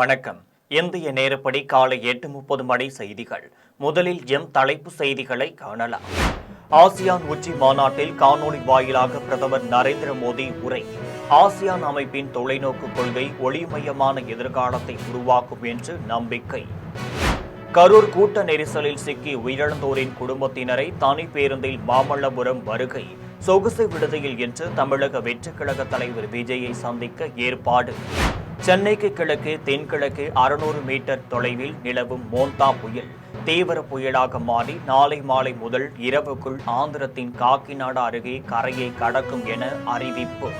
வணக்கம். இந்திய நேரப்படி காலை எட்டு முப்பது மணி செய்திகள். முதலில் எம் தலைப்பு செய்திகளை காணலாம். ஆசியான் உச்சி மாநாட்டில் காணொலி வாயிலாக பிரதமர் நரேந்திர மோடி உரை. ஆசியான் அமைப்பின் தொலைநோக்கு கொள்கை ஒளிமயமான எதிர்காலத்தை உருவாக்கும் என்று நம்பிக்கை. கரூர் கூட்ட நெரிசலில் சிக்கி உயிரிழந்தோரின் குடும்பத்தினரை தனி பேருந்தில் மாமல்லபுரம் வருகை. சொகுசு விடுதியில் என்று தமிழக வெற்றிக் கழக தலைவர் விஜயை சந்திக்க ஏற்பாடு. சென்னைக்கு கிழக்கு தென்கிழக்கு அறுநூறு மீட்டர் தொலைவில் நிலவும் மோந்தா புயல். தீவிர புயலாக மாறி நாளை மாலை முதல் இரவுக்குள் ஆந்திரத்தின் காக்கிநாடா அருகே கரையை கடக்கும் என அறிவிப்பு.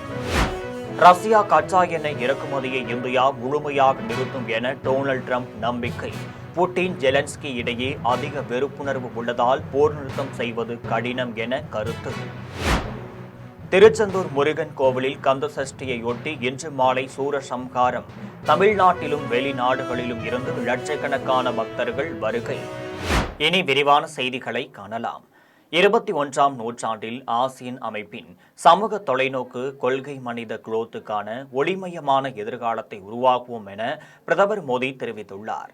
ரஷ்யா கச்சா எண்ணெய் இறக்குமதியை இந்தியா முழுமையாக நிறுத்தும் என டொனால்ட் ட்ரம்ப் நம்பிக்கை. புட்டின் ஜெலன்ஸ்கி இடையே அதிக வெறுப்புணர்வு உள்ளதால் போர் நிறுத்தம் செய்வது கடினம் என கருத்து. திருச்செந்தூர் முருகன் கோவிலில் கந்த சஷ்டியையொட்டி இன்று மாலை சூரசம்ஹாரம் தமிழ்நாட்டிலும் வெளிநாடுகளிலும் இருந்து லட்சக்கணக்கான பக்தர்கள் வருகை. இனி விரிவான செய்திகளை காணலாம். இருபத்தி ஒன்றாம் நூற்றாண்டில் ஆசியன் அமைப்பின் சமூக தொலைநோக்கு கொள்கை மனித குளோத்துக்கான ஒளிமயமான எதிர்காலத்தை உருவாக்குவோம் என பிரதமர் மோடி தெரிவித்துள்ளார்.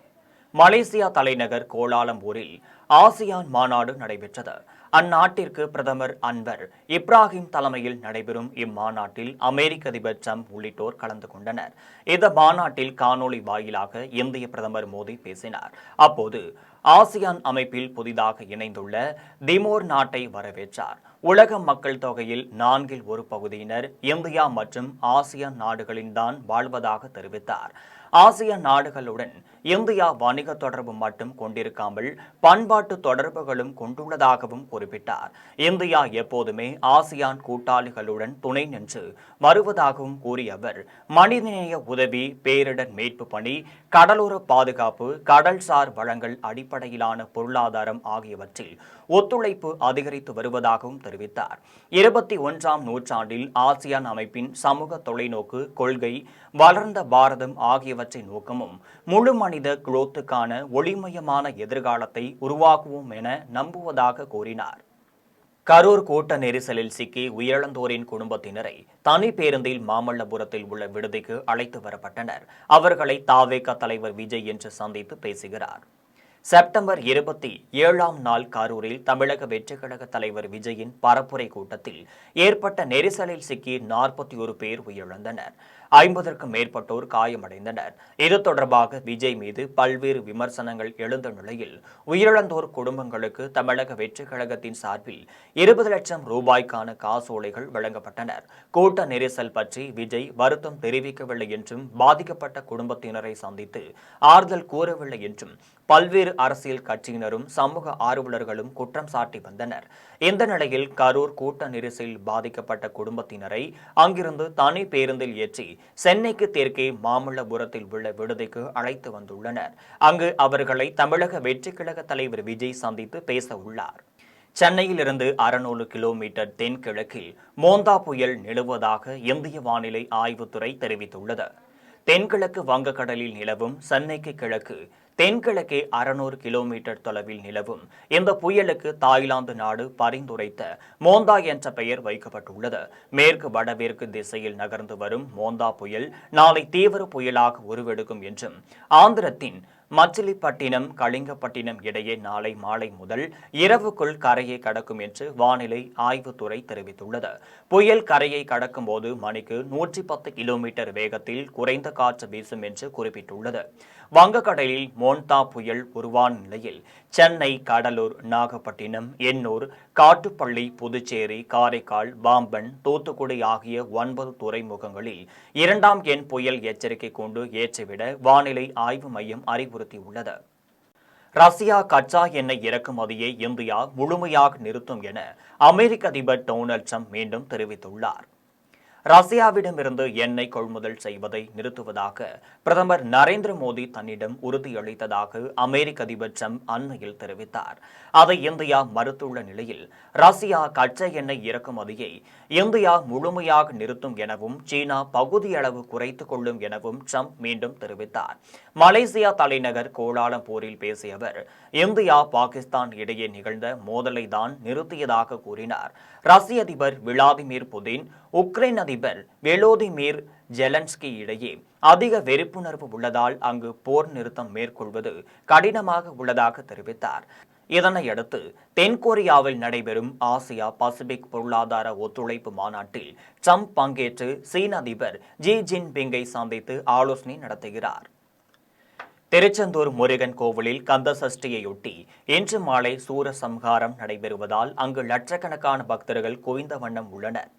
மலேசியா தலைநகர் கோலாலம்பூரில் ஆசியான் மாநாடு நடைபெற்றது. அந்நாட்டிற்கு பிரதமர் அன்வர் இப்ராஹிம் தலைமையில் நடைபெறும் இம்மாநாட்டில் அமெரிக்க அதிபர் ட்ரம்ப் உள்ளிட்டோர் கலந்து கொண்டனர். இந்த மாநாட்டில் காணொலி வாயிலாக இந்திய பிரதமர் மோடி பேசினார். அப்போது ஆசியான் அமைப்பில் புதிதாக இணைந்துள்ள திமோர் நாட்டை வரவேற்றார். உலக மக்கள் தொகையில் நான்கில் ஒரு பகுதியினர் இந்தியா மற்றும் ஆசியான் நாடுகளின் தான் வாழ்வதாக தெரிவித்தார். ஆசிய நாடுகளுடன் இந்தியா வணிக தொடர்பு மட்டும் கொண்டிருக்காமல் பண்பாட்டு தொடர்புகளும் கொண்டுள்ளதாகவும் குறிப்பிட்டார். இந்தியா எப்போதுமே ஆசியான் கூட்டாளிகளுடன் துணை நின்று வருவதாகவும் கூறிய அவர் மனிதநேய உதவி பேரிடர் மீட்பு பணி கடலோர பாதுகாப்பு கடல்சார் வளங்கள் அடிப்படையிலான பொருளாதாரம் ஆகியவற்றில் ஒத்துழைப்பு அதிகரித்து வருவதாகவும் தெரிவித்தார். இருபத்தி ஒன்றாம் நூற்றாண்டில் ஆசியான் அமைப்பின் சமூக தொலைநோக்கு கொள்கை வளர்ந்த பாரதம் ஆகியவற்றின் நோக்கமும் முழு மனித மனித குரோத்துக்கான ஒளிமயமான எதிர்காலத்தை உருவாக்குவோம் என நம்புவதாக கூறினார். கரூர் கூட்ட நெரிசலில் சிக்கி உயிரிழந்தோரின் குடும்பத்தினரை தனி பேருந்தில் மாமல்லபுரத்தில் உள்ள விடுதிக்கு அழைத்து வரப்பட்டனர். அவர்களை தாவேக தலைவர் விஜய் என்று சந்தித்து பேசுகிறார். செப்டம்பர் இருபத்தி ஏழாம் நாள் கரூரில் தமிழக வெற்றிக் கழக தலைவர் விஜயின் பரப்புரை கூட்டத்தில் ஏற்பட்ட நெரிசலில் சிக்கி நாற்பத்தி ஒரு பேர் உயிரிழந்தனர். ஐம்பதற்கும் மேற்பட்டோர் காயமடைந்தனர். இது தொடர்பாக விஜய் மீது பல்வேறு விமர்சனங்கள் எழுந்த நிலையில் உயிரிழந்தோர் குடும்பங்களுக்கு தமிழக வெற்றிக் கழகத்தின் சார்பில் இருபது லட்சம் ரூபாய்க்கான காசோலைகள் வழங்கப்பட்டனர். கூட்ட நெரிசல் பற்றி விஜய் வருத்தம் தெரிவிக்கவில்லை என்றும் பாதிக்கப்பட்ட குடும்பத்தினரை சந்தித்து ஆறுதல் கூறவில்லை என்றும் பல்வேறு அரசியல் கட்சியினரும் சமூக ஆர்வலர்களும் குற்றம் சாட்டி வந்தனர். இந்த நிலையில் கரூர் கூட்ட நெரிசலில் பாதிக்கப்பட்ட குடும்பத்தினரை அங்கிருந்து தனி பேருந்தில் ஏற்றி சென்னைக்கு தெற்கே மாமல்லபுரத்தில் உள்ள விடுதிக்கு அழைத்து வந்துள்ளனர். அங்கு அவர்களை தமிழக வெற்றிக் கழக தலைவர் விஜய் சந்தித்து பேச உள்ளார். சென்னையிலிருந்து அறுநூறு கிலோமீட்டர் தென்கிழக்கில் மோந்தா புயல் நிலவுவதாக இந்திய வானிலை ஆய்வுத்துறை தெரிவித்துள்ளது. தென்கிழக்கு வங்கக்கடலில் நிலவும் சென்னைக்கு கிழக்கு தென்கிழக்கே அறுநூறு கிலோமீட்டர் தொலைவில் நிலவும். இந்த புயலுக்கு தாய்லாந்து நாடு பரிந்துரைத்த மோந்தா என்ற பெயர் வைக்கப்பட்டுள்ளது. மேற்கு வடமேற்கு திசையில் நகர்ந்து வரும் மோந்தா புயல் நாளை தீவிர புயலாக உருவெடுக்கும் என்றும் ஆந்திரத்தின் மச்சிலிப்பட்டினம் கலிங்கப்பட்டினம் இடையே நாளை மாலை முதல் இரவுக்குள் கரையை கடக்கும் என்று வானிலை ஆய்வுத்துறை தெரிவித்துள்ளது. புயல் கரையை கடக்கும் போது மணிக்கு நூற்றி பத்து கிலோமீட்டர் வேகத்தில் குறைந்த காற்று வீசும் என்று குறிப்பிட்டுள்ளது. வங்கக்கடலில் மோன்தா புயல் உருவான நிலையில் சென்னை கடலூர் நாகப்பட்டினம் எண்ணூர் காட்டுப்பள்ளி புதுச்சேரி காரைக்கால் பாம்பன் தூத்துக்குடி ஆகிய ஒன்பது துறைமுகங்களில் இரண்டாம் எண் புயல் எச்சரிக்கை கொண்டு ஏற்றிவிட வானிலை ஆய்வு மையம் அறிவுறுத்தியுள்ளது. ரஷ்யா கச்சா எண்ணெய் இறக்குமதியை இந்தியா முழுமையாக நிறுத்தும் என அமெரிக்க அதிபர் டொனால்ட் ட்ரம்ப் மீண்டும் தெரிவித்துள்ளார். ரஷ்யாவிடமிருந்து எண்ணெய் கொள்முதல் செய்வதை நிறுத்துவதாக பிரதமர் நரேந்திர மோடி தன்னிடம் உறுதியளித்ததாக அமெரிக்க அதிபர் ட்ரம்ப் அண்மையில் தெரிவித்தார். அதை இந்தியா மறுத்துள்ள நிலையில் ரஷ்யா கச்சா எண்ணெய் இறக்குமதியை இந்தியா முழுமையாக நிறுத்தும் எனவும் சீனா பகுதியளவு குறைத்துக் கொள்ளும் எனவும் ட்ரம்ப் மீண்டும் தெரிவித்தார். மலேசியா தலைநகர் கோலாலம்பூரில் பேசிய அவர் இந்தியா பாகிஸ்தான் இடையே நிகழ்ந்த மோதலை தான் நிறுத்தியதாக கூறினார். ரஷ்ய அதிபர் விளாடிமிர் புதின் உக்ரைன் அதிபர் வெலோதிமிர் ஜெலன்ஸ்கி இடையே அதிக வெறுப்புணர்வு உள்ளதால் அங்கு போர் நிறுத்தம் மேற்கொள்வது கடினமாக உள்ளதாக தெரிவித்தார். இதனையடுத்து தென்கொரியாவில் நடைபெறும் ஆசியா பசிபிக் பொருளாதார ஒத்துழைப்பு மாநாட்டில் ட்ரம்ப் பங்கேற்று சீன அதிபர் ஜி ஜின்பிங்கை சந்தித்து ஆலோசனை நடத்துகிறார். திருச்செந்தூர் முருகன் கோவிலில் கந்த சஷ்டியையொட்டி இன்று மாலை சூரசம்ஹாரம் நடைபெறுவதால் அங்கு லட்சக்கணக்கான பக்தர்கள் குவிந்த வண்ணம் உள்ளனர்.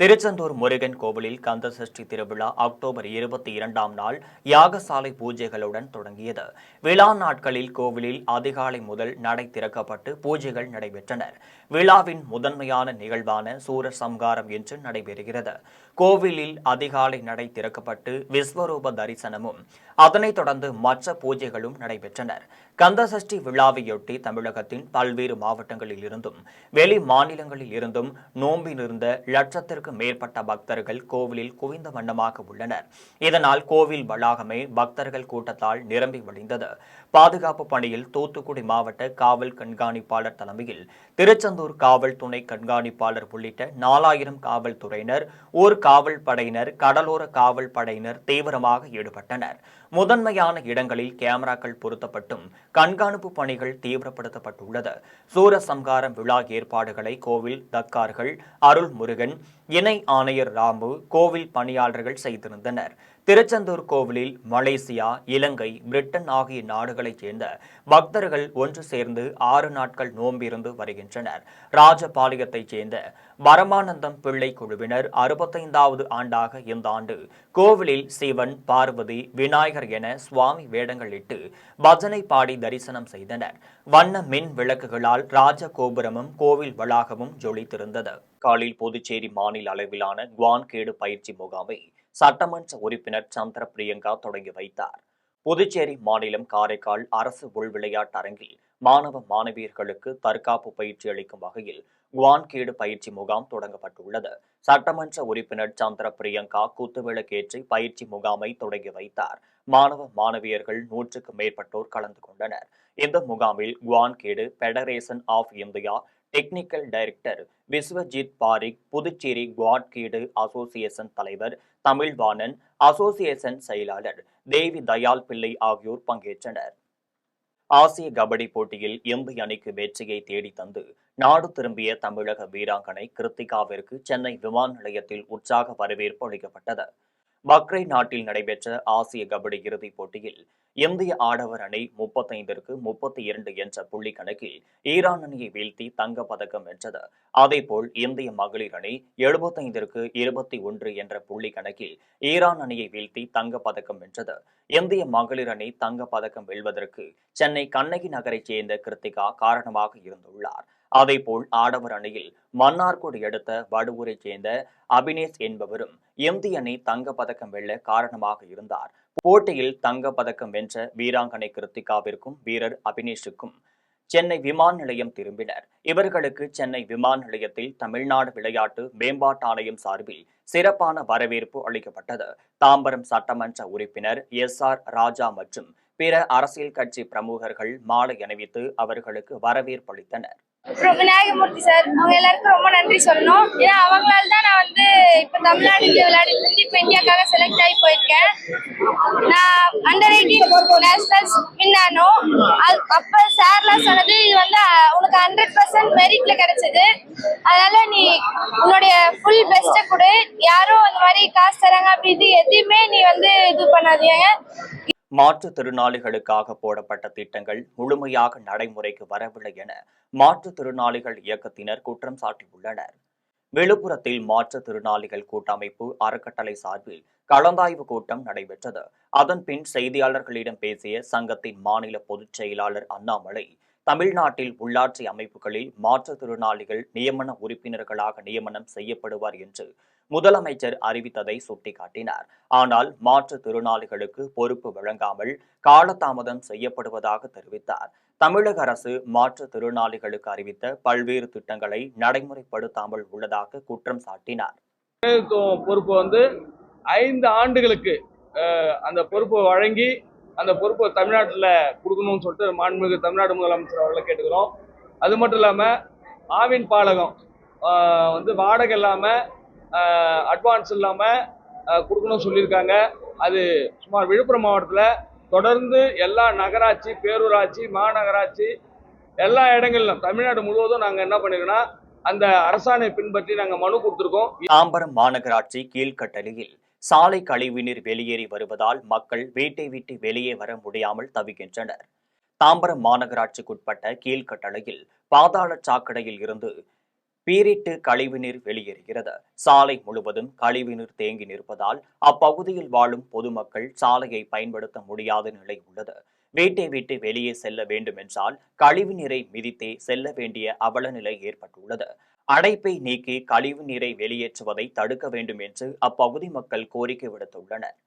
திருச்செந்தூர் முருகன் கோவிலில் கந்த சஷ்டி திருவிழா அக்டோபர் இருபத்தி இரண்டாம் நாள் யாகசாலை பூஜைகளுடன் தொடங்கியது. விழா நாட்களில் கோவிலில் அதிகாலை முதல் நடை திறக்கப்பட்டு பூஜைகள் நடைபெற்றனர். விழாவின் முதன்மையான நிகழ்வான சூரசம்ஹாரம் என்று நடைபெறுகிறது. கோவிலில் அதிகாலை நடை திறக்கப்பட்டு விஸ்வரூப தரிசனமும் அதனைத் தொடர்ந்து மற்ற பூஜைகளும் நடைபெற்றன. கந்தசஷ்டி விழாவையொட்டி தமிழகத்தின் பல்வேறு மாவட்டங்களில் இருந்தும் வெளி மாநிலங்களில் இருந்தும் நோம்பிலிருந்த லட்சத்திற்கும் மேற்பட்ட பக்தர்கள் கோவிலில் குவிந்த வண்ணமாக உள்ளனர். இதனால் கோவில் வளாகமே பக்தர்கள் கூட்டத்தால் நிரம்பி வழிந்தது. பாதுகாப்பு பணியில் தூத்துக்குடி மாவட்ட காவல் கண்காணிப்பாளர் தலைமையில் திருச்செந்தூர் காவல் துணை கண்காணிப்பாளர் உள்ளிட்ட நாலாயிரம் காவல்துறையினர் ஊர் காவல் படையினர் கடலோர காவல் படையினர் தீவிரமாக ஈடுபட்டனர். முதன்மையான இடங்களில் கேமராக்கள் பொருத்தப்பட்டும் கண்காணிப்பு பணிகள் தீவிரப்படுத்தப்பட்டுள்ளது. சூரசம்ஹாரம் விழா ஏற்பாடுகளை கோவில் தக்கார்கள் அருள்முருகன் இணை ஆணையர் ராமு கோவில் பணியாளர்கள் செய்திருந்தனர். திருச்செந்தூர் கோவிலில் மலேசியா இலங்கை பிரிட்டன் ஆகிய நாடுகளைச் சேர்ந்த பக்தர்கள் ஒன்று சேர்ந்து ஆறு நாட்கள் நோம்பிருந்து வருகின்றனர். ராஜபாளையத்தைச் சேர்ந்த பரமானந்தம் பிள்ளை குழுவினர் அறுபத்தைந்தாவது ஆண்டாக இந்த ஆண்டு கோவிலில் சிவன் பார்வதி விநாயகர் என சுவாமி வேடங்களிட்டு பஜனை பாடி தரிசனம் செய்தனர். வண்ண மின் விளக்குகளால் ராஜ கோபுரமும் கோவில் வளாகமும் ஜொலித்திருந்தது. காலில் புதுச்சேரி மாநில அளவிலான குவான்கேடு பயிற்சி முகாமை சட்டமன்ற உறுப்பினர் சந்திர பிரியங்கா தொடங்கி வைத்தார். புதுச்சேரி மாநிலம் காரைக்கால் அரசு உள் விளையாட்டு அரங்கில் மாணவ மாணவியர்களுக்கு தற்காப்பு பயிற்சி அளிக்கும் வகையில் குவான்கீடு பயிற்சி முகாம் தொடங்கப்பட்டுள்ளது. சட்டமன்ற உறுப்பினர் சந்திர பிரியங்கா குத்துவிளக்கேற்றி பயிற்சி முகாமை தொடங்கி வைத்தார். மாணவ மாணவியர்கள் நூற்றுக்கு மேற்பட்டோர் கலந்து கொண்டனர். இந்த முகாமில் Quan Ki Do federation of India technical director Vishwajit Parikh Puducherry Quan Ki Do association தலைவர் தமிழ்வாணன் அசோசியேஷன் செயலாளர் தேவி தயாள் பிள்ளை ஆகியோர் பங்கேற்றனர். ஆசிய கபடி போட்டியில் இந்திய அணிக்கு வெற்றியை தேடி தந்து நாடு திரும்பிய தமிழக வீராங்கனை கிருத்திகாவிற்கு சென்னை விமான நிலையத்தில் உற்சாக வரவேற்பு அளிக்கப்பட்டது. பக்ரைன் நாட்டில் நடைபெற்ற ஆசிய கபடி இறுதிப் போட்டியில் இந்திய ஆடவர் அணி முப்பத்தைந்திற்கு முப்பத்தி இரண்டு என்ற புள்ளி கணக்கில் ஈரான் அணியை வீழ்த்தி தங்கப் பதக்கம் வென்றது. அதேபோல் இந்திய மகளிர் அணி எழுபத்தைந்திற்கு இருபத்தி ஒன்று என்ற புள்ளி கணக்கில் ஈரான் அணியை வீழ்த்தி தங்கப் பதக்கம் வென்றது. இந்திய மகளிர் அணி தங்கப் பதக்கம் வெல்வதற்கு சென்னை கண்ணகி நகரைச் சேர்ந்த கிருத்திகா காரணமாக இருந்துள்ளார். அதேபோல் ஆடவர் அணியில் மன்னார்குடி அடுத்த வடுவூரைச் சேர்ந்த அபினேஷ் என்பவரும் இந்திய அணி தங்கப்பதக்கம் வெல்ல காரணமாக இருந்தார். போட்டியில் தங்கப்பதக்கம் வென்ற வீராங்கனை கிருத்திகாவிற்கும் வீரர் அபினேஷுக்கும் சென்னை விமான நிலையம் திரும்பினர். இவர்களுக்கு சென்னை விமான நிலையத்தில் தமிழ்நாடு விளையாட்டு மேம்பாட்டு ஆணையம் சார்பில் சிறப்பான வரவேற்பு அளிக்கப்பட்டது. தாம்பரம் சட்டமன்ற உறுப்பினர் எஸ் ஆர் ராஜா மற்றும் பிற அரசியல் கட்சி பிரமுகர்கள் மாலை அணிவித்து அவர்களுக்கு வரவேற்பு அளித்தனர். விநாயகமூர்த்தி சார் அவங்க எல்லாருக்கும் ரொம்ப நன்றி சொல்லணும். ஏன்னா அவங்களால தான் நான் வந்து இப்போ தமிழ்நாட்டுக்கு விளையாடிட்டு இருந்து இப்போ இந்தியாக்காக செலக்ட் ஆகி போயிருக்கேன். நான் அண்டர் எயிட்டீன் நேஷனல்ஸ் வின் ஆனோம். அது அப்போ சார்லாம் சொன்னது இது வந்து உனக்கு ஹண்ட்ரட் பர்சன்ட் மெரிட்ல கிடைச்சது. அதனால நீ உன்னுடைய ஃபுல் பெஸ்ட்டை கொடு. யாரும் அந்த மாதிரி காசு தராங்க அப்படி இது எதையுமே நீ வந்து இது பண்ணாதீங்க. மாற்றுத்திறனாளிகளுக்காக போடப்பட்ட திட்டங்கள் முழுமையாக நடைமுறைக்கு வரவில்லை என மாற்றுத்திறனாளிகள் இயக்கத்தினர் குற்றம் சாட்டியுள்ளனர். விழுப்புரத்தில் மாற்றுத்திறனாளிகள் கூட்டமைப்பு அறக்கட்டளை சார்பில் கலந்தாய்வு கூட்டம் நடைபெற்றது. அதன் பின் செய்தியாளர்களிடம் பேசிய சங்கத்தின் மாநில பொதுச் செயலாளர் அண்ணாமலை தமிழ்நாட்டில் உள்ளாட்சி அமைப்புகளில் மாற்றுத்திறனாளிகள் நியமன உறுப்பினர்களாக நியமனம் செய்யப்படுவார் என்று முதலமைச்சர் அறிவித்ததை சுட்டிக்காட்டினார். ஆனால் மாற்றுத்திறனாளிகளுக்கு பொறுப்பு வழங்காமல் காலதாமதம் செய்யப்படுவதாக தெரிவித்தார். தமிழக அரசு மாற்றுத்திறனாளிகளுக்கு அறிவித்த பல்வேறு திட்டங்களை நடைமுறைப்படுத்தாமல் உள்ளதாக குற்றம் சாட்டினார். பொறுப்பு வந்து ஐந்து ஆண்டுகளுக்கு அந்த பொறுப்பு வழங்கி அந்த பொறுப்பை தமிழ்நாட்டில் கொடுக்கணும்னு சொல்லிட்டு மாண்புமிகு தமிழ்நாடு முதலமைச்சர் அவர்களை கேட்டுக்கிறோம். அது மட்டும் இல்லாமல் ஆவின் பாலகம் வந்து வாடகை இல்லாமல் அட்வான்ஸ் இல்லாமல் கொடுக்கணும்னு சொல்லியிருக்காங்க. அது சுமார் விழுப்புரம் மாவட்டத்தில் தொடர்ந்து எல்லா நகராட்சி பேரூராட்சி மாநகராட்சி எல்லா இடங்களிலும் தமிழ்நாடு முழுவதும் நாங்கள் என்ன பண்ணிருக்கோம்னா அந்த அரசாணை பின்பற்றி நாங்கள் மனு கொடுத்துருக்கோம். தாம்பரம் மாநகராட்சி கீழ்கட்டளையில் சாலை கழிவுநீர் வெளியேறி வருவதால் மக்கள் வீட்டை விட்டு வெளியே வர முடியாமல் தவிக்கின்றனர். தாம்பரம் மாநகராட்சிக்குட்பட்ட கீழ்கட்டளையில் பாதாள சாக்கடையில் இருந்து பீரிட்டு கழிவுநீர் வெளியேறுகிறது. சாலை முழுவதும் கழிவுநீர் தேங்கி நிற்பதால் அப்பகுதியில் வாழும் பொதுமக்கள் சாலையை பயன்படுத்த முடியாத நிலை உள்ளது. வீட்டை விட்டு வெளியே செல்ல வேண்டுமென்றால் கழிவுநீரை மிதித்தே செல்ல வேண்டிய அவல நிலை ஏற்பட்டுள்ளது. அடைப்பை நீக்கி கழிவு நீரை வெளியேற்றுவதை தடுக்க வேண்டும் என்று அப்பகுதி மக்கள் கோரிக்கை விடுத்துள்ளனர்.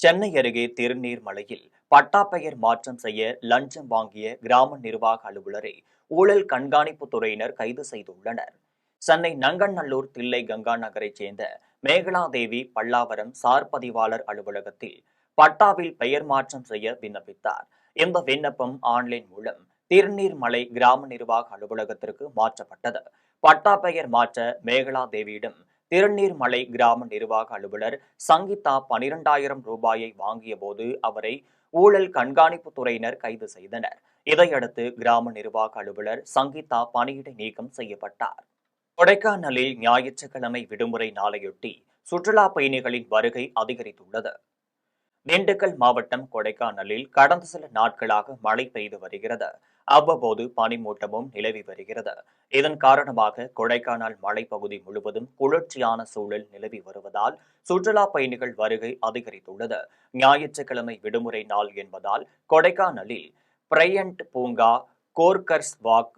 சென்னை அருகே திருநீர்மலையில் பட்டா பெயர் மாற்றம் செய்ய லஞ்சம் வாங்கிய கிராம நிர்வாக அலுவலரை ஊழல் கண்காணிப்பு துறையினர் கைது செய்துள்ளனர். சென்னை நங்கநல்லூர் தில்லை கங்கா நகரைச் சேர்ந்த மேகலாதேவி பல்லாவரம் சார் பதிவாளர் அலுவலகத்தில் பட்டாவில் பெயர் மாற்றம் செய்ய விண்ணப்பித்தார். இந்த விண்ணப்பம் ஆன்லைன் மூலம் திருநீர்மலை கிராம நிர்வாக அலுவலகத்திற்கு மாற்றப்பட்டது. பட்டா பெயர் மாற்ற மேகலா தேவியிடம் திருநீர்மலை கிராம நிர்வாக அலுவலர் சங்கீதா பனிரெண்டாயிரம் ரூபாயை வாங்கிய போது அவரை ஊழல் கண்காணிப்பு துறையினர் கைது செய்தனர். இதையடுத்து கிராம நிர்வாக அலுவலர் சங்கீதா பணியிடை நீக்கம் செய்யப்பட்டார். கொடைக்கானலில் ஞாயிற்றுக்கிழமை விடுமுறை நாளையொட்டி சுற்றுலா பயணிகளின் வருகை அதிகரித்துள்ளது. திண்டுக்கல் மாவட்டம் கொடைக்கானலில் கடந்த சில நாட்களாக மழை பெய்து வருகிறது. அவ்வப்போது பனிமூட்டமும் நிலவி வருகிறது. இதன் காரணமாக கொடைக்கானல் மலைப்பகுதி முழுவதும் குளிர்ச்சியான சூழல் நிலவி வருவதால் சுற்றுலா பயணிகள் வருகை அதிகரித்துள்ளது. ஞாயிற்றுக்கிழமை விடுமுறை நாள் என்பதால் கொடைக்கானலில் பிரையண்ட் பூங்கா கோர்கர்ஸ் வாக்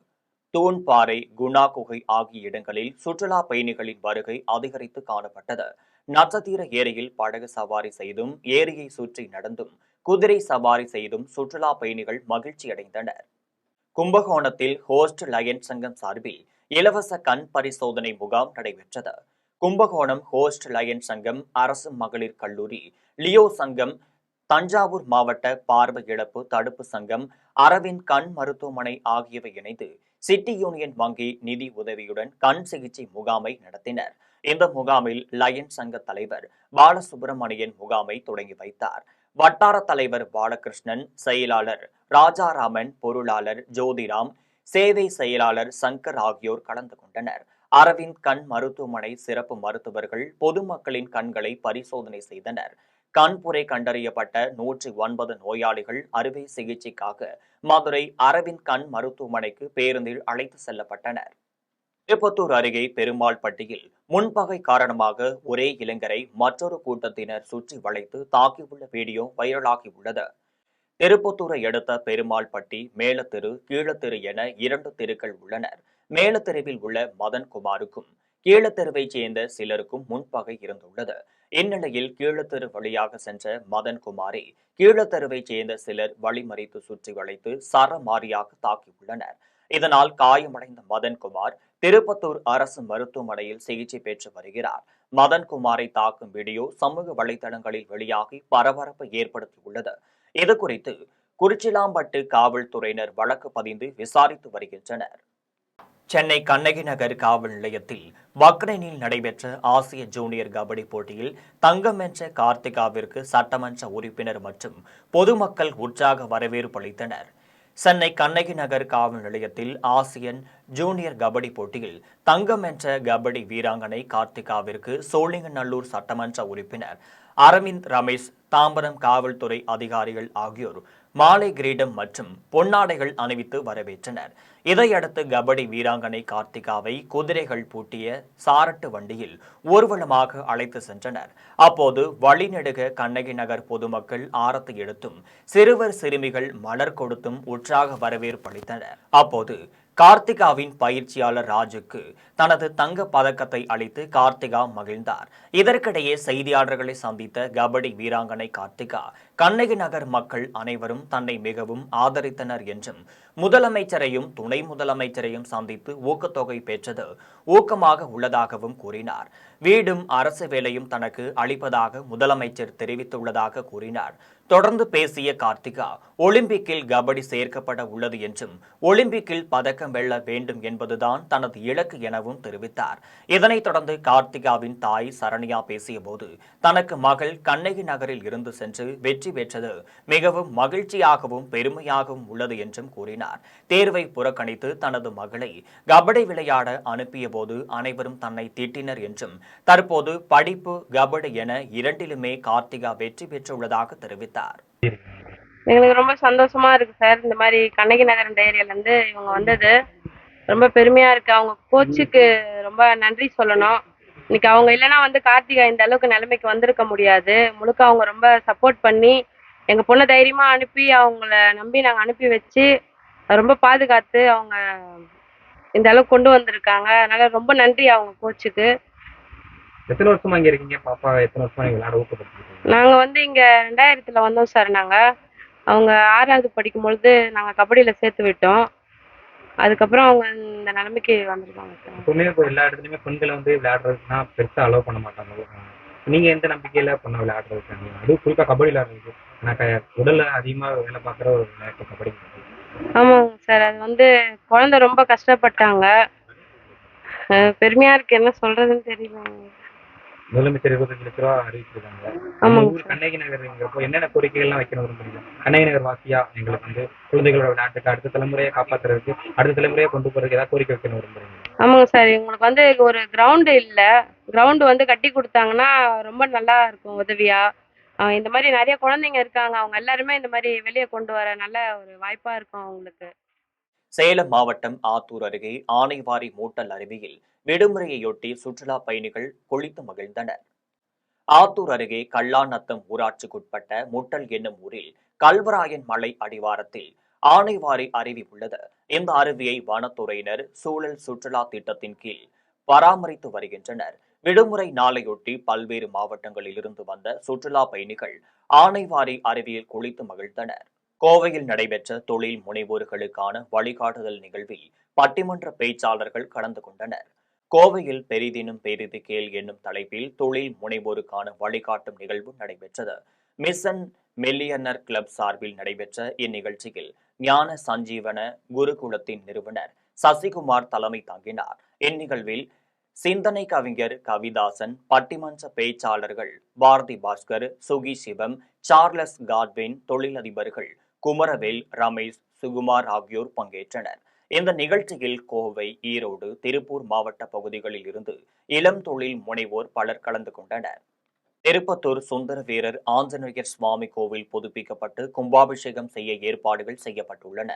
தூண்பாறை குணா குகை ஆகிய இடங்களில் சுற்றுலா பயணிகளின் வருகை அதிகரித்து காணப்பட்டது. நட்சத்திர ஏரியில் படகு சவாரி செய்தும் ஏரியை சுற்றி நடந்தும் குதிரை சவாரி செய்தும் சுற்றுலா பயணிகள் மகிழ்ச்சியடைந்தனர் கும்பகோணத்தில் ஹோஸ்ட் லயன் சங்கம் சார்பில் இலவச கண் பரிசோதனை முகாம் நடைபெற்றது. கும்பகோணம் ஹோஸ்ட் லயன் சங்கம் அரசு மகளிர் கல்லூரி லியோ சங்கம் தஞ்சாவூர் மாவட்ட பார்வை இழப்பு தடுப்பு சங்கம் அரவிந்த் கண் மருத்துவமனை ஆகியவை இணைந்து சிட்டி யூனியன் வங்கி நிதி உதவியுடன் கண் சிகிச்சை முகாமை நடத்தினர். இந்த முகாமில் லயன் சங்க தலைவர் பாலசுப்பிரமணியன் முகாமை தொடங்கி வைத்தார். வட்டார தலைவர் பாலகிருஷ்ணன் செயலாளர் ராஜாராமன் பொருளாளர் ஜோதிராம் சேவை செயலாளர் சங்கர் ஆகியோர் கலந்து கொண்டனர். அரவிந்த் கண் மருத்துவமனை சிறப்பு மருத்துவர்கள் பொதுமக்களின் கண்களை பரிசோதனை செய்தனர். கண்புரை கண்டறியப்பட்ட நூற்றி ஒன்பது நோயாளிகள் அறுவை சிகிச்சைக்காக மதுரை அரவிந்த் கண் மருத்துவமனைக்கு பேருந்தில் அழைத்து செல்லப்பட்டனர். திருப்பத்தூர் அருகே பெருமாள்பட்டியில் முன்பகை காரணமாக ஒரே இளைஞரை மற்றொரு கூட்டத்தினர் சுற்றி வளைத்து தாக்கியுள்ள வீடியோ வைரலாகியுள்ளது திருப்பத்தூரை அடுத்த பெருமாள்பட்டி மேலத்தெரு கீழத்தெரு என இரண்டு தெருக்கள் உள்ளனர். மேலத்தெருவில் உள்ள மதன்குமாருக்கும் கீழத்தெருவைச் சேர்ந்த சிலருக்கும் முன்பகை இருந்துள்ளது. இந்நிலையில் கீழத்தெரு வழியாக சென்ற மதன்குமாரை கீழத்தெருவைச் சேர்ந்த சிலர் வழிமறித்து சுற்றி வளைத்து சரமாரியாக தாக்கியுள்ளனர். இதனால் காயமடைந்த மதன்குமார் திருப்பத்தூர் அரசு மருத்துவமனையில் சிகிச்சை பெற்று வருகிறார். மதன்குமாரை தாக்கும் வீடியோ சமூக வலைதளங்களில் வெளியாகி பரபரப்பை ஏற்படுத்தியுள்ளது. இது குறித்து குறிச்சிலாம்பட்டு காவல்துறையினர் வழக்கு பதிந்து விசாரித்து வருகின்றனர். சென்னை கண்ணகி நகர் காவல் நிலையத்தில் பக்ரைனில் நடைபெற்ற ஆசிய ஜூனியர் கபடி போட்டியில் தங்கம் வென்ற கார்த்திகாவிற்கு சட்டமன்ற உறுப்பினர் மற்றும் பொதுமக்கள் உற்சாக வரவேற்பு அளித்தனர். சென்னை கண்ணகி நகர் காவல் நிலையத்தில் ஆசியன் ஜூனியர் கபடி போட்டியில் தங்கம் வென்ற கபடி வீராங்கனை கார்த்திகாவிற்கு சோழிங்கநல்லூர் சட்டமன்ற உறுப்பினர் அரவிந்த் ரமேஷ் தாம்பரம் காவல்துறை அதிகாரிகள் ஆகியோர் மாலை கிரீடம் மற்றும் பொன்னாடைகள் அணிவித்து வரவேற்றனர். இதையடுத்து கபடி வீராங்கனை கார்த்திகாவை குதிரைகள் பூட்டிய சாரட்டு வண்டியில் ஊர்வலமாக அழைத்து சென்றனர். அப்போது வழிநெடுக கண்ணகி நகர் பொதுமக்கள் ஆரத்தை எடுத்தும் சிறுவர் சிறுமிகள் மலர் கொடுத்தும் உற்சாக வரவேற்பளித்தனர் அப்போது கார்த்திகாவின் பயிற்சியாளர் ராஜுக்கு தனது தங்க பதக்கத்தை அளித்து கார்த்திகா மகிழ்ந்தார். இதற்கிடையே செய்தியாளர்களை சந்தித்த கபடி வீராங்கனை கார்த்திகா கண்ணகி நகர் மக்கள் அனைவரும் தன்னை மிகவும் ஆதரித்தனர் என்றும் முதலமைச்சரையும் துணை முதலமைச்சரையும் சந்தித்து ஊக்கத்தொகை பெற்றது ஊக்கமாக உள்ளதாகவும் கூறினார். வீடும் அரசு வேலையும் தனக்கு அளிப்பதாக முதலமைச்சர் தெரிவித்துள்ளதாக கூறினார். தொடர்ந்து பேசிய கார்த்திகா ஒலிம்பிக்கில் கபடி சேர்க்கப்பட உள்ளது என்றும் ஒலிம்பிக்கில் பதக்கம் வெல்ல வேண்டும் என்பதுதான் தனது இலக்கு எனவும் தெரிவித்தார். இதனைத் தொடர்ந்து கார்த்திகாவின் தாய் சரண்யா பேசியபோது தனக்கு மகள் கண்ணகி நகரில் இருந்து சென்று வெற்றி பெற்றது. மிகவும் மகிழ்ச்சியாகவும் பெருமையாகவும் உள்ளது என்றும் கூறினார். தேர்வை புறக்கணித்து தனது மகளை கபடி விளையாட அனுப்பிய போது அனைவரும் தன்னை திட்டினர் என்றும் தற்போது படிப்பு கபடி என இரண்டிலுமே கார்த்திகா வெற்றி பெற்றுள்ளதாக தெரிவித்தார். எங்களுக்கு ரொம்ப சந்தோஷமா இருக்கு சார். இந்த மாதிரி கண்ணகி நகர் இந்த ஏரியால இருந்து இவங்க வந்தது. ரொம்ப பெருமையா இருக்கு. அவங்க கோச்சுக்கு ரொம்ப நன்றி சொல்லணும். இன்னைக்கு அவங்க இல்லைன்னா வந்து கார்த்திகா இந்த அளவுக்கு நிலைமைக்கு வந்திருக்க முடியாது. முழுக்க அவங்க ரொம்ப சப்போர்ட் பண்ணி எங்க பொண்ணை தைரியமா அனுப்பி அவங்கள நம்பி நாங்க அனுப்பி வச்சு ரொம்ப பாதுகாத்து அவங்க இந்த அளவுக்கு கொண்டு வந்திருக்காங்க. அதனால ரொம்ப நன்றி அவங்க கோச்சுக்கு. எத்தனை வருஷமா இங்க இருக்கீங்க? பாப்பா எத்தனை வருஷமா விளையாட ஊக்கப்படுத்திருக்கீங்க நாங்க வந்து இங்க ரெண்டாயிரத்துல வந்தோம் சார் நாங்க. அவங்க ஆறாவது படிக்கும் பொழுது நாங்க கபடியில சேர்த்து விட்டோம். அதுக்கப்புறம் அவங்க இந்த நிலைமைக்கு வந்திருக்காங்க சார் எப்பவுமே இப்போ எல்லா இடத்துலயுமே பெண்களை வந்து விளையாடுறதுக்குன்னா பெருசா அலோவ் பண்ண மாட்டாங்க. நீங்க எந்த நம்பிக்கையில பொண்ணை விளையாடுறதுக்காங்க அதுவும் குறிப்பா கபடி விளையாடுறது. ஏன்னா க- உடல்ல அதிகமா வேலை பார்க்குற ஒரு விளையாட்டு கபடி. ஆமாங்க சார் அது வந்து குழந்தை ரொம்ப கஷ்டப்பட்டாங்க. அஹ் பெருமையா இருக்கு. என்ன சொல்றதுன்னு தெரியல முதலமைச்சர் இருபத்தஞ்சு லட்ச ரூபா அறிவிச்சிருக்காங்க ஊர் கண்ணகி நகர்ங்கிறப்போ என்னென்ன கோரிக்கைகள்லாம் வைக்கணும் விரும்புறீங்க? கண்ணகி நகர் வாசியா எங்களுக்கு வந்து குழந்தைகளோட விளையாட்டுக்கு அடுத்த தலைமுறையை காப்பாத்துறதுக்கு அடுத்த தலைமுறையை கொண்டு போறதுக்கு ஏதாவது கோரிக்கை வைக்கணும் விரும்புறீங்க? ஆமாங்க சார். எங்களுக்கு வந்து ஒரு கிரவுண்டு இல்ல. கிரவுண்டு வந்து கட்டி கொடுத்தாங்கன்னா ரொம்ப நல்லா இருக்கும் உதவியா. இந்த மாதிரி நிறைய குழந்தைங்க இருக்காங்க. அவங்க எல்லாருமே இந்த மாதிரி வெளியே கொண்டு வர நல்ல ஒரு வாய்ப்பா இருக்கும் அவங்களுக்கு. சேலம் மாவட்டம் ஆத்தூர் அருகே ஆனைவாரி மூட்டல் அருவியில் விடுமுறையொட்டி சுற்றுலா பயணிகள் குளித்து மகிழ்ந்தனர். ஆத்தூர் அருகே கல்லாநத்தம் ஊராட்சிக்குட்பட்ட முட்டல் என்னும் ஊரில் கல்வராயன் மலை அடிவாரத்தில் ஆனைவாரி அருவி உள்ளது. இந்த அருவியை வனத்துறையினர் சூழல் சுற்றுலா திட்டத்தின் கீழ் பராமரித்து வருகின்றனர். விடுமுறை நாளையொட்டி பல்வேறு மாவட்டங்களிலிருந்து வந்த சுற்றுலா பயணிகள் ஆனைவாரி அருவியில் குளித்து மகிழ்ந்தனர். கோவையில் நடைபெற்ற தொழில் முனைவோர்களுக்கான வழிகாட்டுதல் நிகழ்வில் பட்டிமன்ற பேச்சாளர்கள் கலந்து கொண்டனர். கோவையில் பெரிதினும் பெரிது கேள் என்னும் தலைப்பில் தொழில் முனைவோருக்கான வழிகாட்டும் நிகழ்வு நடைபெற்றது. மிஷன் மில்லியனர் கிளப் சார்பில் நடைபெற்ற இந்நிகழ்ச்சியில் ஞான சஞ்சீவன குருகுலத்தின் நிறுவனர் சசிகுமார் தலைமை தாங்கினார். இந்நிகழ்வில் சிந்தனை கவிஞர் கவிதாசன் பட்டிமன்ற பேச்சாளர்கள் பாரதி பாஸ்கர் சுகி சிவம் சார்லஸ் காட்வின் தொழிலதிபர்கள் குமரவேல் ரமேஷ் சுகுமார் ஆகியோர் பங்கேற்றனர். இந்த நிகழ்ச்சியில் கோவை ஈரோடு திருப்பூர் மாவட்ட பகுதிகளில் இருந்து இளம் தொழில் முனைவோர் பலர் கலந்து கொண்டனர். திருப்பத்தூர் சுந்தர வீரர் ஆஞ்சநேயர் சுவாமி கோவில் புதுப்பிக்கப்பட்டு கும்பாபிஷேகம் செய்ய ஏற்பாடுகள் செய்யப்பட்டுள்ளன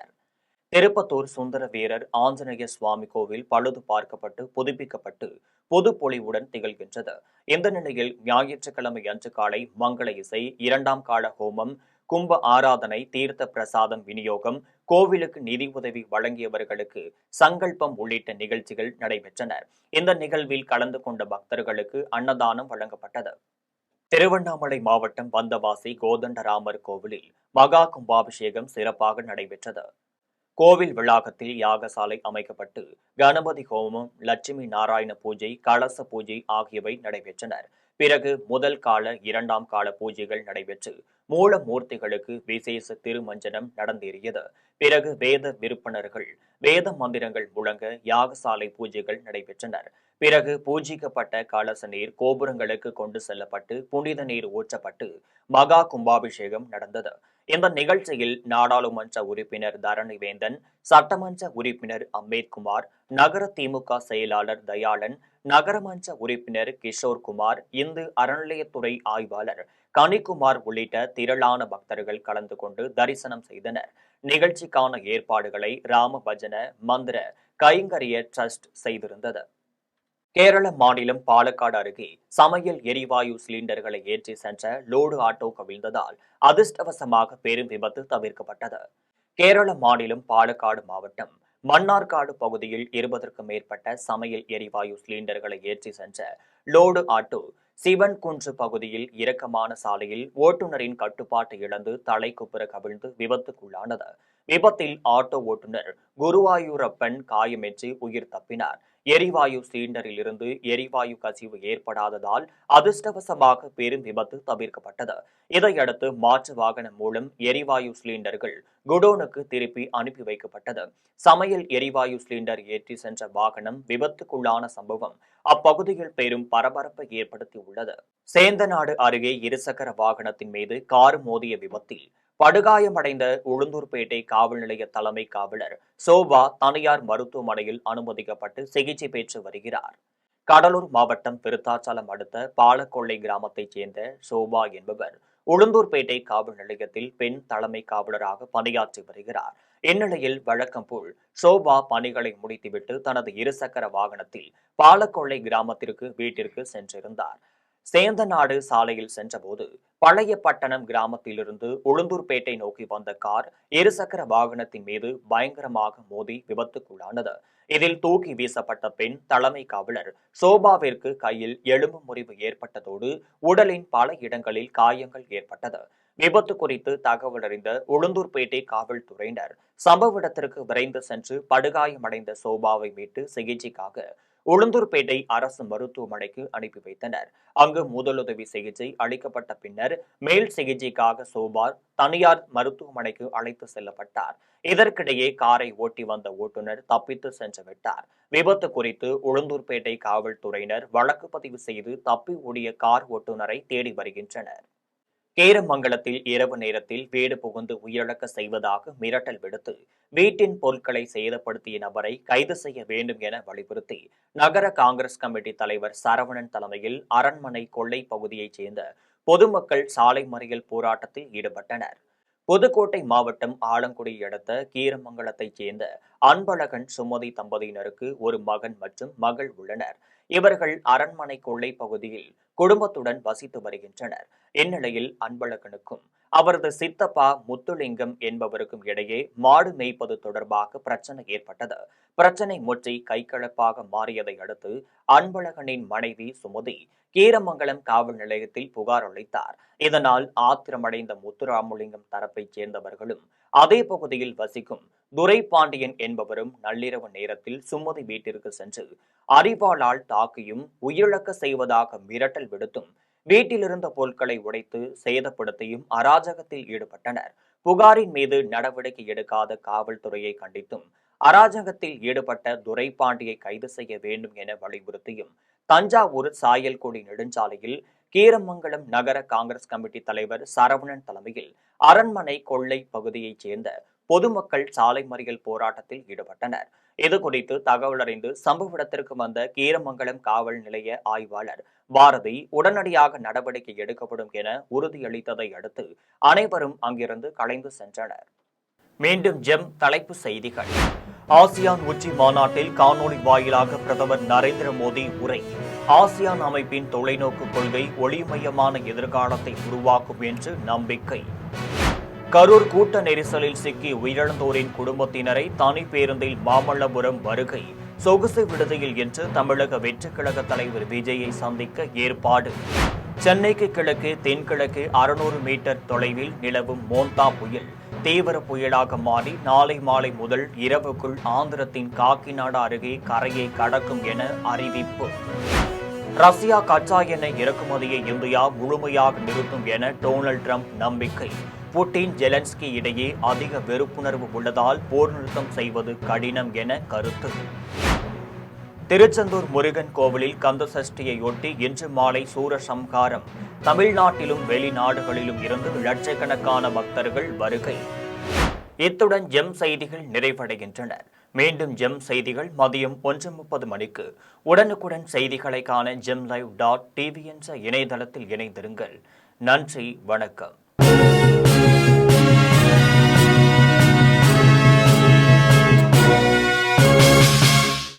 திருப்பத்தூர் சுந்தர வீரர் ஆஞ்சநேயர் சுவாமி கோவில் பழுது பார்க்கப்பட்டு புதுப்பிக்கப்பட்டு பொது பொலிவுடன் திகழ்கின்றது. இந்த நிலையில் ஞாயிற்றுக்கிழமை அன்று காலை மங்கள இசை இரண்டாம் கால ஹோமம் கும்ப ஆராதனை தீர்த்த பிரசாதம் விநியோகம் கோவிலுக்கு நிதி உதவி வழங்கியவர்களுக்கு சங்கல்பம் உள்ளிட்ட நிகழ்ச்சிகள் நடைபெற்றன. இந்த நிகழ்வில் கலந்து கொண்ட பக்தர்களுக்கு அன்னதானம் வழங்கப்பட்டது. திருவண்ணாமலை மாவட்டம் வந்தவாசி கோதண்டராமர் கோவிலில் மகா கும்பாபிஷேகம் சிறப்பாக நடைபெற்றது. கோவில் வளாகத்தில் யாகசாலை அமைக்கப்பட்டு கணபதி ஹோமம் லட்சுமி நாராயண பூஜை கலச பூஜை ஆகியவை நடைபெற்றனர் பிறகு முதல் கால இரண்டாம் கால பூஜைகள் நடைபெற்று மூலமூர்த்திகளுக்கு விசேஷ திருமஞ்சனம் நடந்தேறியது. பிறகு வேத விற்பனர்கள் வேத மந்திரங்கள் முழங்க யாகசாலை பூஜைகள் நடைபெற்றனர். பிறகு பூஜிக்கப்பட்ட கலச நீர் கோபுரங்களுக்கு கொண்டு செல்லப்பட்டு புனித நீர் ஊற்றப்பட்டு மகா கும்பாபிஷேகம் நடந்தது. இந்த நிகழ்ச்சியில் நாடாளுமன்ற உறுப்பினர் தரணிவேந்தன் சட்டமன்ற உறுப்பினர் அம்பேத்குமார் நகர திமுக செயலாளர் தயாளன் நகரமன்ற உறுப்பினர் கிஷோர் குமார் இந்து அறநிலையத்துறை ஆய்வாளர் கனிக்குமார் உள்ளிட்ட திரளான பக்தர்கள் கலந்து கொண்டு தரிசனம் செய்தனர். நிகழ்ச்சிக்கான ஏற்பாடுகளை ராம பஜன மந்திர கைங்கரிய ட்ரஸ்ட் செய்திருந்தது. கேரள மாநிலம் பாலக்காடு அருகே சமையல் எரிவாயு சிலிண்டர்களை ஏற்றி சென்ற லோடு ஆட்டோ கவிழ்ந்ததால் அதிர்ஷ்டவசமாக பெரும் விபத்து தவிர்க்கப்பட்டது. கேரள மாநிலம் பாலக்காடு மாவட்டம் மன்னார்காடு பகுதியில் இருபதற்கும் மேற்பட்ட சமையல் எரிவாயு சிலிண்டர்களை ஏற்றி சென்ற லோடு ஆட்டோ சிவன் குன்று பகுதியில் இறக்கமான சாலையில் ஓட்டுநரின் கட்டுப்பாட்டை இழந்து தலைக்குப்புற கவிழ்ந்து விபத்துக்குள்ளானது. விபத்தில் ஆட்டோ ஓட்டுநர் குருவாயூரப்பன் காயமேற்றி உயிர் தப்பினார். எரிவாயு சிலிண்டரில் இருந்து எரிவாயு கசிவு ஏற்படாததால் அதிர்ஷ்டவசமாக பெரும் விபத்து தவிர்க்கப்பட்டது. இதையடுத்து மாற்று வாகனம் மூலம் எரிவாயு சிலிண்டர்கள் குடோனுக்கு திருப்பி அனுப்பி வைக்கப்பட்டது. சமையல் எரிவாயு சிலிண்டர் ஏற்றி சென்ற வாகனம் விபத்துக்குள்ளான சம்பவம் அப்பகுதியில் பெரும் பரபரப்பை ஏற்படுத்தியுள்ளது. சேந்தநாடு அருகே இருசக்கர வாகனத்தின் மீது கார் மோதிய விபத்தில் படுகாயமடைந்த உளுந்தூர்பேட்டை காவல் நிலைய தலைமை காவலர் சோபா தனியார் மருத்துவமனையில் அனுமதிக்கப்பட்டு சிகிச்சை பெற்று வருகிறார். கடலூர் மாவட்டம் விருத்தாச்சலம் அடுத்த பாலக்கொள்ளை கிராமத்தைச் சேர்ந்த சோபா என்பவர் உளுந்தூர்பேட்டை காவல் நிலையத்தில் பெண் தலைமை காவலராக பணியாற்றி வருகிறார். இந்நிலையில் வழக்கம் போல் சோபா பணிகளை முடித்துவிட்டு தனது இருசக்கர வாகனத்தில் பாலக்கொள்ளை கிராமத்திற்கு வீட்டிற்கு சென்றிருந்தார். சேந்தநாடு சாலையில் சென்றபோது பழைய பட்டணம் கிராமத்திலிருந்து உளுந்தூர்பேட்டை நோக்கி வந்த கார் இருசக்கர வாகனத்தின் மீது பயங்கரமாக மோதி விபத்துக்குள்ளானது. இதில் தூக்கி வீசப்பட்ட பெண் தலைமை காவலர் சோபாவிற்கு கையில் எலும்பு முறிவு ஏற்பட்டதோடு உடலின் பல இடங்களில் காயங்கள் ஏற்பட்டது. விபத்து குறித்து தகவல் அறிந்த உளுந்தூர்பேட்டை காவல்துறையினர் சம்பவ இடத்திற்கு விரைந்து சென்று படுகாயமடைந்த சோபாவை மீட்டு சிகிச்சைக்காக உளுந்தூர்பேட்டை அரசு மருத்துவமனைக்கு அனுப்பி வைத்தனர். அங்கு முதலுதவி சிகிச்சை அளிக்கப்பட்ட பின்னர் மேல் சிகிச்சைக்காக சோபார் தனியார் மருத்துவமனைக்கு அழைத்து செல்லப்பட்டார். இதற்கிடையே காரை ஓட்டி வந்த ஓட்டுநர் தப்பித்து சென்று விட்டார். விபத்து குறித்து உளுந்தூர்பேட்டை காவல்துறையினர் வழக்கு பதிவு செய்து தப்பி ஓடிய கார் ஓட்டுநரை தேடி வருகின்றனர். கேரமங்கலத்தில் இரவு நேரத்தில் வீடு புகுந்து உயிரிழக்க செய்வதாக மிரட்டல் விடுத்து வீட்டின் பொருட்களை சேதப்படுத்திய நபரை கைது செய்ய வேண்டும் என வலியுறுத்தி நகர காங்கிரஸ் கமிட்டி தலைவர் சரவணன் தலைமையில் அரண்மனை கொள்ளை பகுதியைச் சேர்ந்த பொதுமக்கள் சாலை மறியல் போராட்டத்தில் ஈடுபட்டனர். புதுக்கோட்டை மாவட்டம் ஆலங்குடி அடுத்த கீரமங்கலத்தைச் சேர்ந்த அன்பழகன் சுமதி தம்பதியினருக்கு ஒரு மகன் மற்றும் மகள் உள்ளனர். இவர்கள் அரண்மனை கொள்ளை பகுதியில் குடும்பத்துடன் வசித்து வருகின்றனர். இந்நிலையில் அன்பழகனுக்கும் அவரது சித்தப்பா முத்துலிங்கம் என்பவருக்கும் இடையே மாடு மேய்ப்பது தொடர்பாக பிரச்சனை ஏற்பட்டது. பிரச்சனை முற்றி கைகலப்பாக மாறியதை அடுத்து அன்பழகனின் மனைவி சுமதி கீரமங்கலம் காவல் நிலையத்தில் புகார் அளித்தார். இதனால் ஆத்திரமடைந்த முத்துராமலிங்கம் தரப்பைச் சேர்ந்தவர்களும் அதே பகுதியில் வசிக்கும் துரை பாண்டியன் என்பவரும் நள்ளிரவு நேரத்தில் சுமதி வீட்டிற்கு சென்று அறிவாளால் தாக்கியும் உயிரிழக்க செய்வதாக மிரட்டல் விடுத்தும் வீட்டிலிருந்த பொருட்களை உடைத்து சேதப்படுத்தியும் அராஜகத்தில் ஈடுபட்டனர். புகாரின் மீது நடவடிக்கை எடுக்காத காவல்துறையை கண்டித்தும் அராஜகத்தில் ஈடுபட்ட துரை பாண்டியை கைது செய்ய வேண்டும் என வலியுறுத்தியும் தஞ்சாவூர் சாயல்குடி நெடுஞ்சாலையில் கீரமங்கலம் நகர காங்கிரஸ் கமிட்டி தலைவர் சரவணன் தலைமையில் அரண்மனை கொள்ளை பகுதியைச் சேர்ந்த பொதுமக்கள் சாலை மறியல் போராட்டத்தில் ஈடுபட்டனர். இது குறித்து தகவல் அறிந்து சம்பவ இடத்திற்கு வந்த கீரமங்கலம் காவல் நிலைய ஆய்வாளர் பாரதி உடனடியாக நடவடிக்கை எடுக்கப்படும் என உறுதியளித்ததை அடுத்து அனைவரும் அங்கிருந்து கலைந்து சென்றனர். மீண்டும் ஜெம் தலைப்பு செய்திகள். ஆசியான் உச்சி மாநாட்டில் காணொலி வாயிலாக பிரதமர் நரேந்திர மோடி உரை. ஆசியான் அமைப்பின் தொலைநோக்கு கொள்கை ஒளிமயமான எதிர்காலத்தை உருவாக்கும் என்று நம்பிக்கை. கரூர் கூட்ட நெரிசலில் சிக்கி உயிரிழந்தோரின் குடும்பத்தினரை தனி பேருந்தில் மாமல்லபுரம் வருகை சொகுசு விடுதியில் என்று தமிழக வெற்றிக்கழக தலைவர் விஜயை சந்திக்க ஏற்பாடு. சென்னைக்கு கிழக்கு தென்கிழக்கு அறுநூறு மீட்டர் தொலைவில் நிலவும் மோந்தா புயல் தீவிர புயலாக மாறி நாளை மாலை முதல் இரவுக்குள் ஆந்திரத்தின் காக்கிநாடு அருகே கரையை கடக்கும் என அறிவிப்பு. ரஷ்யா கச்சா எண்ணெய் இறக்குமதியை இந்தியா முழுமையாக நிறுத்தும் என டொனால்ட் ட்ரம்ப் நம்பிக்கை. புட்டின் ஜெலன்ஸ்கி இடையே அதிக வெறுப்புணர்வு உள்ளதால் போர் நிறுத்தம் செய்வது கடினம் என கருத்து. திருச்செந்தூர் முருகன் கோவிலில் கந்த சஷ்டியையொட்டி இன்று மாலை சூரசம்ஹாரம் தமிழ்நாட்டிலும் வெளிநாடுகளிலும் இருந்து லட்சக்கணக்கான பக்தர்கள் வருகை. இத்துடன் ஜெம் செய்திகள் நிறைவடைகின்றன. மீண்டும் ஜெம் செய்திகள் மதியம் ஒன்று முப்பது மணிக்கு. உடனுக்குடன் செய்திகளை காண ஜெம் லைவ் டாட் டிவி என்ற இணையதளத்தில் இணைந்திருங்கள். நன்றி வணக்கம்.